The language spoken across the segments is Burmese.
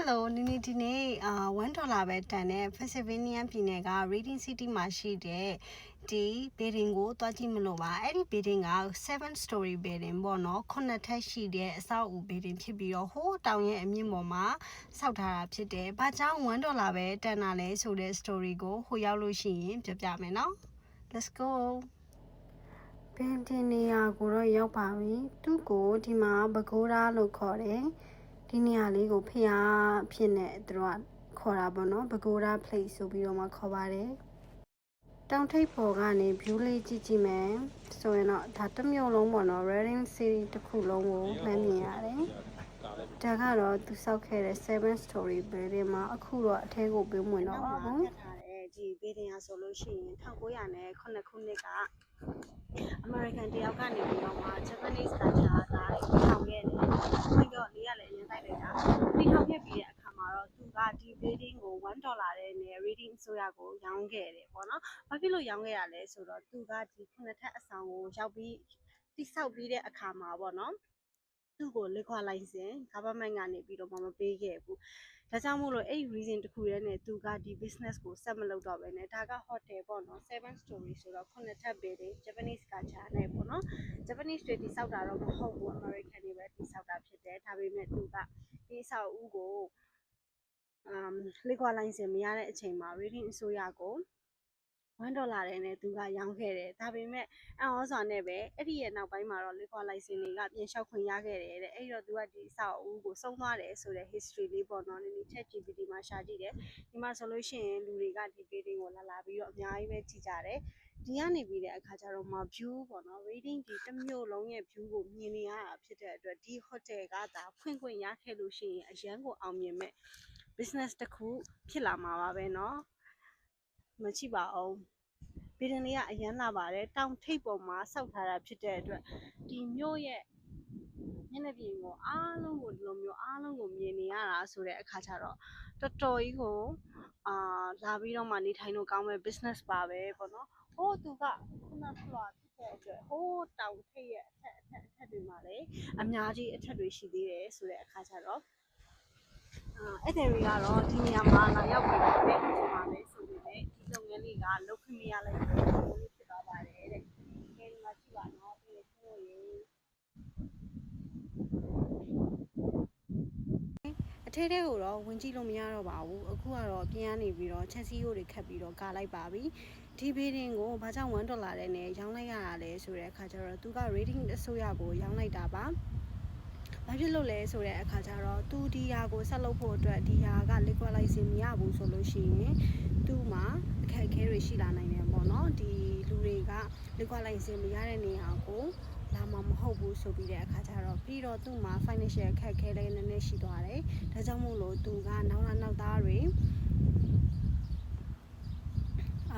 Hello နီနီဒီနေ့အာ1ဒေါ်လာပဲတန်တဲ့ Pennsylvania ပြည်နယ်က Reading City မှာရှိတဲ့ဒီ building ကိုတွားကြည့်မလို့ပါအဲ့ဒီ building က7 story building ပေါ့နော်ခုနှစ်ထပ်ရှိတဲ့အဆောက်အဦ building ဖြစ်ပြီးတော့ဟိုးတောင်ရဲ့အမြင့်ပေါ်မှာဆောက်ထားတာဖြစ်တယ်။ဘာကြောင့်1ဒေါ်လာပဲတန်တာလဲဆိုတဲ့ story ကိုဟိုရောက်လို့ရှိရင်ပြောပြမယ်နော်။ Let's go ဘန်တင်နေရာကိုတော့ရောက်ပါပြီ။သူ့ကိုဒီမှာဘကိုးရာလို့ခေါ်တယ်။ ဒီနေရာလေးကိုဖျားဖြစ်နေသူတို့ကခေါ်တာပေါ့နော်။ဘကိုးရာ place ဆိုပြီးတော့မှခေါ်ပါတယ်။တောင်ထိပ်ပေါ်ကနေ view လေးကြည့်ကြည့်မယ်။ဆိုရင်တော့ဒါတစ်မြို့လုံးပေါ့နော်။ Reading City တစ်ခုလုံးကိုမှန်းမြင်ရတယ်။ဒါကတော့သူစောက်ခဲ့တဲ့7 story building မှာအခုတော့အထဲကိုပြမဝင်တော့ပါဘူး။ထားတဲ့ဒီ building ကဆိုလို့ရှိရင်1909ခုနှစ်က American တယောက်ကနေပြီးတော့မှ Japanese culture ကဒါထောင်ခဲ့တယ်။ ဒီ building ကို1ဒေါ်လာတဲ့နဲ့ reading အစိုးရကိုရောင်းခဲ့တယ်ပေါ့နော်။ဘာဖြစ်လို့ရောင်းခဲ့ရလဲဆိုတော့သူကဒီခုနှစ်ထပ်အဆောင်ကိုရောက်ပြီးတိဆောက်ပြီးတဲ့အခါမှာပေါ့နော်။သူ့ကို liquor license government ကနေပြီးတော့မှမပေးခဲ့ဘူး။ဒါကြောင့်မို့လို့အဲ့ဒီ reason တစ်ခုတည်းနဲ့သူကဒီ business ကိုဆက်မလုပ်တော့ဘဲနဲ့ဒါက hotel ပေါ့နော်7 story ဆိုတော့ခုနှစ်ထပ် building Japanese culture နဲ့ပေါ့နော် Japanese တွေတိစောက်တာတော့မဟုတ်ဘူး American တွေပဲတိစောက်တာဖြစ်တယ်ဒါပေမဲ့သူကဒီအဆောက်အဦကို um liquor license မရတဲ့အချိန်မှာ reading အစိုးရကို1ဒေါ်လာတဲ့နဲ့သူကရောင်းခဲ့တယ်ဒါပေမဲ့အန်ဩစွာနဲ့ပဲအဲ့ဒီရဲ့နောက်ပိုင်းမှာတော့ liquor license တွေကပြင်လျှောက်ခွင့်ရခဲ့တယ်တဲ့အဲ့ဒီတော့သူကဒီအဆောက်အဦကိုစုံသွားတယ်ဆိုတဲ့ history လေးပေါ့နော်နည်းနည်း ChatGPT မှာရှာကြည့်တယ်ဒီမှာဆိုလို့ရှိရင်လူတွေကဒီ building ကိုလာလာပြီးတော့အများကြီးပဲကြည့်ကြတယ်ဒီကနေပြီးတဲ့အခါကျတော့မှ view ပေါ့နော် reading ဒီတစ်မျိုးလုံးရဲ့ view ကိုမြင်နေရတာဖြစ်တဲ့အတွက်ဒီ hotel ကဒါဖွင့်ခွင့်ရခဲ့လို့ရှိရင်အရန်ကိုအောင်မြင်မဲ့ business တစ်ခုဖြစ်လာမှာပါပဲเนาะမချိပါအောင်ဘီဒင်လေးကအရန်လာပါတယ်တောင်ထိပ်ပေါ်မှာစောက်ထားတာဖြစ်တဲ့အတွက်ဒီမြို့ရဲ့မျက်နှာပြင်ကိုအားလုံးကိုဒီလိုမျိုးအားလုံးကိုမြင်နေရတာဆိုတဲ့အခါကျတော့တော်တော်ကြီးကိုအာလာပြီးတော့မှနေထိုင်လို့ကောင်းမဲ့ business ပါပဲပေါ့နော်ဟိုးသူကခုနကလောဖြစ်တဲ့အတွက်ဟိုးတောင်ထိပ်ရဲ့အထက်အထက်အထက်တွေမှာလည်းအများကြီးအထက်တွေရှိသေးတယ်ဆိုတဲ့အခါကျတော့ အဲ့တဲ့တွေကတော့ဒီနေရာမှာလာရောက်ပြီးတော့တဲ့ဒီမှာပဲဆိုပေမဲ့ဒီလုပ်ငန်းလေးကလုပ်ခွင့်မရလိုက်ဘူးလို့ဖြစ်သွားပါတယ်တဲ့။ဒီမှာကြည့်ပါနော်ဒီလိုရေအထဲထဲကိုတော့ဝင်ကြည့်လို့မရတော့ပါဘူးအခုကတော့အပြင်ကနေပြီးတော့ချက်စီယိုတွေခတ်ပြီးတော့ကာလိုက်ပါပြီဒီဘေးဒင်ကိုဘာကြောင့်1ဒေါ်လာတဲ့နဲ့ရောင်းလိုက်ရတာလဲဆိုတဲ့အခါကျတော့သူက rating အစိုးရကိုရောင်းလိုက်တာပါ ဘာဖြစ်လို့လဲဆိုတဲ့အခါကျတော့သူဒီဟာကိုဆက်လုပ်ဖို့အတွက်ဒီဟာက liquid license မရဘူးဆိုလို့ရှိရင်သူ့မှာအခက်အခဲတွေရှိလာနိုင်တယ်ပေါ့နော်ဒီလူတွေက liquid license မရတဲ့နေရာကိုလာမှာမဟုတ်ဘူးဆိုပြီးတဲ့အခါကျတော့ပြီးတော့သူ့မှာ financial အခက်အခဲလေးနည်းနည်းရှိသွားတယ်ဒါကြောင့်မို့လို့သူကနောက်လာနောက်သားတွေ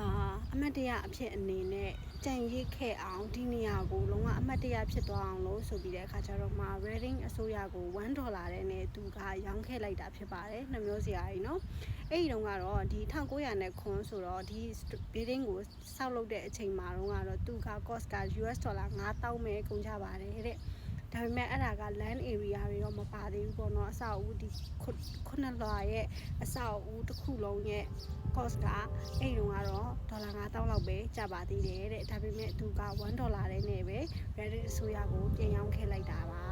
အာအမတ်တရအဖြစ်အနေနဲ့ကြံရစ်ခဲ့အောင်ဒီနေရာကိုလုံးဝအမတ်တရဖြစ်သွားအောင်လို့ဆိုပြီးတဲ့အခါကျတော့မှ Reading အစိုးရကို1ဒေါ်လာတဲ့နဲ့သူကရောင်းခဲ့လိုက်တာဖြစ်ပါတယ်နှမျိုးစရာကြီးเนาะအဲ့ဒီတုန်းကတော့ဒီ1900နဲ့ခွန်းဆိုတော့ဒီ building ကိုစောက်လုပ်တဲ့အချိန်မှာတော့ကတော့သူက cost က US ဒေါ်လာ9000ပဲကုန်ကြပါတယ်တဲ့ဒါပေမဲ့အဲ့ဒါက land area တွေတော့မပါသေးဘူးပေါ့နော်အဆောက်အဦဒီ ခုနှစ်လွှာရဲ့အဆောက်အဦတစ်ခုလုံးရဲ့ cost ကအဲ့တုန်းကတော့ဒေါ်လာ9000လောက်ပဲကျပါသေးတယ်တဲ့ဒါပေမဲ့သူက1ဒေါ်လာတဲ့နဲ့ပဲ Reddit အစိုးရကိုပြန်ရောင်းခဲ့လိုက်တာပါ